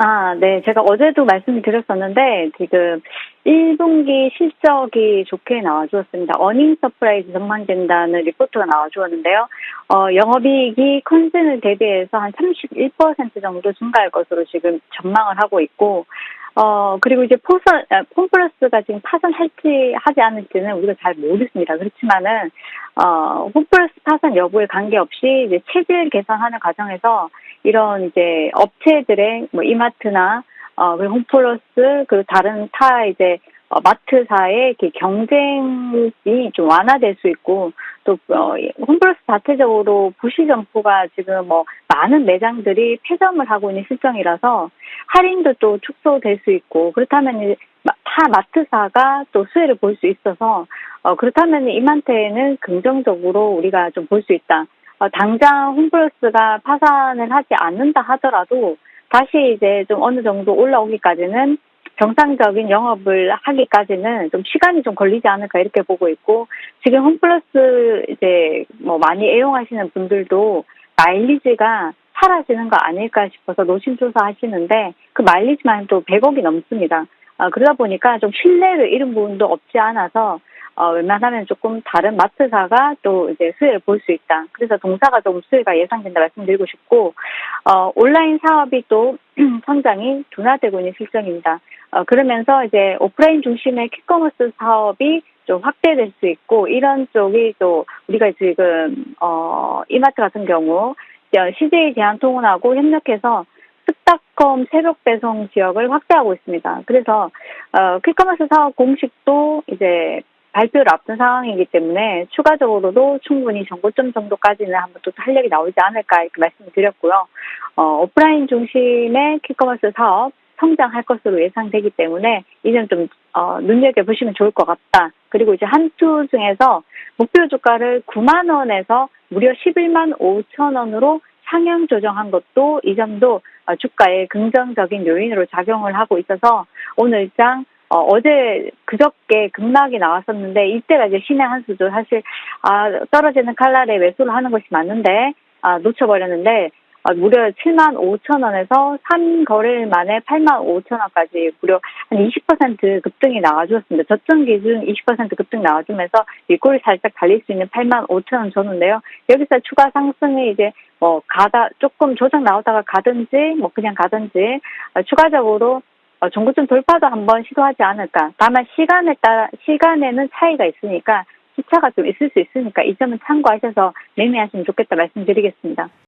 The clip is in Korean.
아, 네. 제가 어제도 말씀을 드렸었는데, 지금 1분기 실적이 좋게 나와주었습니다. 어닝 서프라이즈 전망된다는 리포트가 나와주었는데요. 어, 영업이익이 컨센을 대비해서 한 31% 정도 증가할 것으로 지금 전망을 하고 있고, 어, 그리고 이제 포선, 아, 홈플러스가 지금 파산 할지 하지 않을지는 우리가 잘 모르겠습니다. 그렇지만은, 어, 홈플러스 파산 여부에 관계없이 이제 체질 개선하는 과정에서 이런 이제 업체들의 뭐 이마트나, 어, 그리고 홈플러스, 그리고 다른 타 이제 어, 마트사의 이렇게 경쟁이 좀 완화될 수 있고, 또, 어, 홈플러스 자체적으로 부시 점포가 지금 뭐 많은 매장들이 폐점을 하고 있는 실정이라서 할인도 또 축소될 수 있고, 그렇다면 타 마트사가 또 수혜를 볼 수 있어서, 어, 그렇다면 이만테는 긍정적으로 우리가 좀 볼 수 있다. 어, 당장 홈플러스가 파산을 하지 않는다 하더라도 다시 이제 좀 어느 정도 올라오기까지는 정상적인 영업을 하기까지는 좀 시간이 좀 걸리지 않을까 이렇게 보고 있고 지금 홈플러스 이제 뭐 많이 애용하시는 분들도 마일리지가 사라지는 거 아닐까 싶어서 노심조사 하시는데 그 마일리지만 또 100억이 넘습니다. 아, 그러다 보니까 좀 신뢰를 잃은 부분도 없지 않아서 어, 웬만하면 조금 다른 마트사가 또 이제 수혜를 볼 수 있다. 그래서 동사가 좀 수혜가 예상된다 말씀드리고 싶고, 어, 온라인 사업이 또 성장이 둔화되고 있는 실정입니다. 어, 그러면서 이제 오프라인 중심의 킥커머스 사업이 좀 확대될 수 있고, 이런 쪽이 또 우리가 지금, 어, 이마트 같은 경우, 어, CJ 대한통운하고 협력해서 스타컴 새벽 배송 지역을 확대하고 있습니다. 그래서 어, 퀵커머스 사업 공식도 이제 발표를 앞둔 상황이기 때문에 추가적으로도 충분히 정보점 정도까지는 한번 또 탄력이 나오지 않을까 이렇게 말씀을 드렸고요. 어, 오프라인 중심의 퀵커머스 사업 성장할 것으로 예상되기 때문에 이점 좀 어, 눈여겨 보시면 좋을 것 같다. 그리고 이제 한투 중에서 목표 주가를 9만 원에서 무려 11만 5천 원으로 상향 조정한 것도 이 점도 어, 주가에 긍정적인 요인으로 작용을 하고 있어서 오늘 장 어, 어제 그저께 급락이 나왔었는데 이때가 이제 신의 한 수죠. 사실 아, 떨어지는 칼날에 매수를 하는 것이 맞는데 아, 놓쳐버렸는데 아, 무려 7만 5천 원에서 3거래일 만에 8만 5천 원까지 무려 한 20% 급등이 나와주었습니다. 저점 기준 20% 급등 나와주면서 일골이 살짝 달릴 수 있는 8만 5천 원 줬는데요. 여기서 추가 상승이 이제 뭐 가다 조금 조정 나오다가 가든지 뭐 그냥 가든지 어, 추가적으로 어, 종고점 돌파도 한번 시도하지 않을까. 다만 시간에 따라 시간에는 차이가 있으니까 시차가 좀 있을 수 있으니까 이 점은 참고하셔서 매매하시면 좋겠다 말씀드리겠습니다.